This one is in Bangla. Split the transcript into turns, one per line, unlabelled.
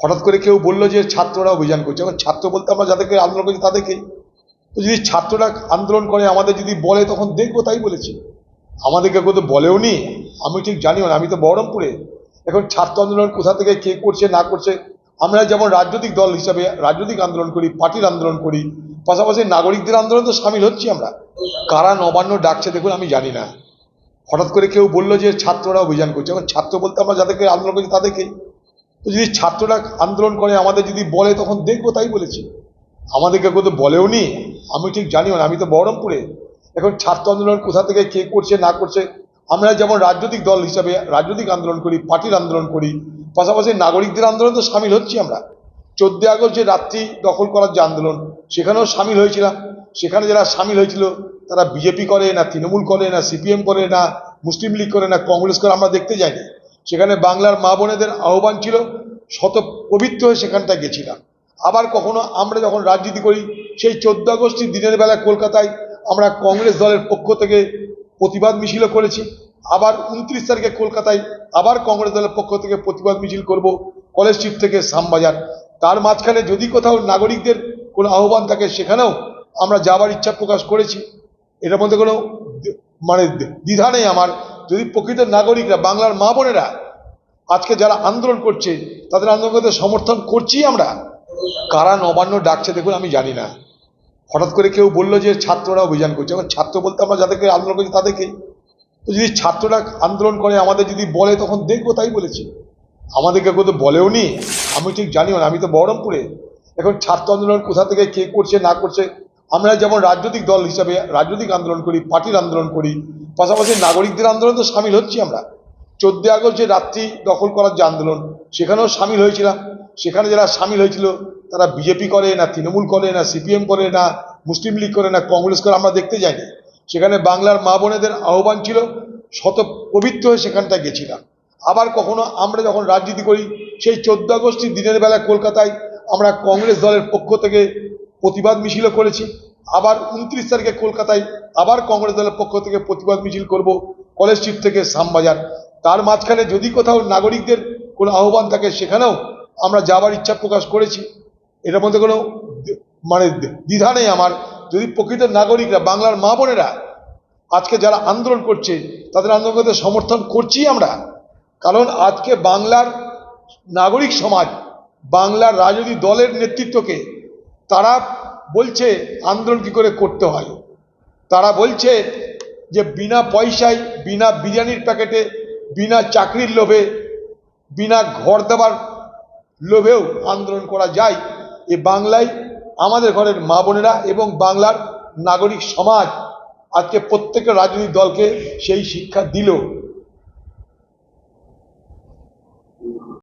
হঠাৎ করে কেউ বলল যে ছাত্ররা অভিযান করছে। এখন ছাত্র বলতে আমরা যাদেরকে আন্দোলন করছি তাদেরকেই তো যদি ছাত্ররা আন্দোলন করে, আমাদের যদি বলে, তখন দেখব তাই বলেছি। আমাদেরকে কেউ তো বলেও নি। আমি ঠিক জানিও না, আমি তো বহরমপুরে। এখন ছাত্র আন্দোলন কোথা থেকে কে করছে, না করছে? আমরা যেমন রাজনৈতিক দল হিসাবে রাজনৈতিক আন্দোলন করি, পার্টির আন্দোলন করি, পাশাপাশি নাগরিকদের আন্দোলন তো সামিল হচ্ছি আমরা। কারা নবান্ন ডাকছে দেখুন, আমি জানি না। হঠাৎ করে কেউ বলল যে ছাত্ররা অভিযান করছে। এখন ছাত্র বলতে আমরা যাদেরকে আন্দোলন করছি তাদেরকেই তো যদি ছাত্ররা আন্দোলন করে, আমাদের যদি বলে, তখন দেখব তাই বলেছি। আমাদেরকে তো বলেও নি। আমি ঠিক জানিও না, আমি তো বহরমপুরে। এখন ছাত্র আন্দোলন কোথা থেকে কে করছে, না করছে? আমরা যেমন রাজনৈতিক দল হিসাবে রাজনৈতিক আন্দোলন করি, পার্টির আন্দোলন করি, পাশাপাশি নাগরিকদের আন্দোলন তো সামিল হচ্ছি আমরা। চোদ্দই আগস্ট যে রাত্রি দখল করার যে আন্দোলন, সেখানেও সামিল হয়েছিলাম। সেখানে যারা সামিল হয়েছিল, তারা বিজেপি করে না, তৃণমূল করে না, সিপিএম করে না, মুসলিম লীগ করে না, কংগ্রেস করে আমরা দেখতে যাইনি। সেখানে বাংলার মা বোনেদের আহ্বান ছিল, শত পবিত্র হয়ে সেখানটায় গেছিলাম। আবার কখনো আমরা যখন রাজনীতি করি, সেই চোদ্দ আগস্টের দিনের বেলা কলকাতায় আমরা কংগ্রেস দলের পক্ষ থেকে প্রতিবাদ মিছিলও করেছি। আবার উনত্রিশ তারিখে কলকাতায় আবার কংগ্রেস দলের পক্ষ থেকে প্রতিবাদ মিছিল করব কলেজ স্ট্রিট থেকে শ্যামবাজার। তার মাঝখানে যদি কোথাও নাগরিকদের কোনো আহ্বান থাকে, সেখানেও আমরা যাবার ইচ্ছা প্রকাশ করেছি। এটার মধ্যে কোনো মানে দ্বিধা নেই আমার। যদি প্রকৃত নাগরিকরা, বাংলার মা বোনেরা আজকে যারা আন্দোলন করছে, তাদের আন্দোলন করতে সমর্থন করছি আমরা। কারা নবান্ন ডাকছে দেখুন, আমি জানি না। হঠাৎ করে কেউ বলল যে ছাত্ররা অভিযান করছে। এখন ছাত্র বলতে আমরা যাদেরকে আন্দোলন করছি তাদেরকে তো যদি ছাত্ররা আন্দোলন করে, আমাদের যদি বলে, তখন দেখব তাই বলেছি। আমাদেরকে কেউ তো বলেও নি। আমি ঠিক জানিও না, আমি তো বহরমপুরে। এখন ছাত্র আন্দোলন কোথা থেকে কে করছে, না করছে? আমরা যেমন রাজনৈতিক দল হিসাবে রাজনৈতিক আন্দোলন করি, পার্টির আন্দোলন করি, পাশাপাশি নাগরিকদের আন্দোলন তো সামিল হচ্ছি আমরা। চোদ্দই আগস্ট যে রাত্রি দখল করার যে আন্দোলন, সেখানেও সামিল হয়েছিলাম। সেখানে যারা সামিল হয়েছিল, তারা বিজেপি করে না, তৃণমূল করে না, সিপিএম করে না, মুসলিম লীগ করে না, কংগ্রেস করে, আমরা দেখতে যাইনি। সেখানে বাংলার মা বোনেদের আহ্বান ছিল, শত পবিত্র হয়ে সেখানটায় গেছিলাম। আবার কখনো আমরা যখন রাজনীতি করি, সেই চোদ্দ আগস্টের দিনের বেলা কলকাতায় আমরা কংগ্রেস দলের পক্ষ থেকে প্রতিবাদ মিছিলও করেছি। আবার উনত্রিশ তারিখে কলকাতায় আবার কংগ্রেস দলের পক্ষ থেকে প্রতিবাদ মিছিল করব, কলেজ স্ট্রিট থেকে শ্যামবাজার। তার মাঝখানে যদি কোথাও নাগরিকদের কোনো আহ্বান থাকে, সেখানেও আমরা যাবার ইচ্ছা প্রকাশ করেছি। এটার মধ্যে কোনো মানে দ্বিধা নেই আমার। যদি প্রকৃত নাগরিকরা, বাংলার মা বোনেরা আজকে যারা আন্দোলন করছে, তাদের আন্দোলন সমর্থন করছি আমরা। কারণ আজকে বাংলার নাগরিক সমাজ, বাংলার রাজনৈতিক দলের নেতৃত্বকে তারা বলছে আন্দোলন কী করে করতে হয়। তারা বলছে যে বিনা পয়সায়, বিনা বিরিয়ানির প্যাকেটে বিনা চাকরির লোভে, বিনা ঘর দেওয়ার লোভেও আন্দোলন করা যায়, এ বাংলায় আমাদের ঘরের মা বোনেরা এবং বাংলার নাগরিক সমাজ আজকে প্রত্যেকটা রাজনৈতিক দলকে সেই শিক্ষা দিল।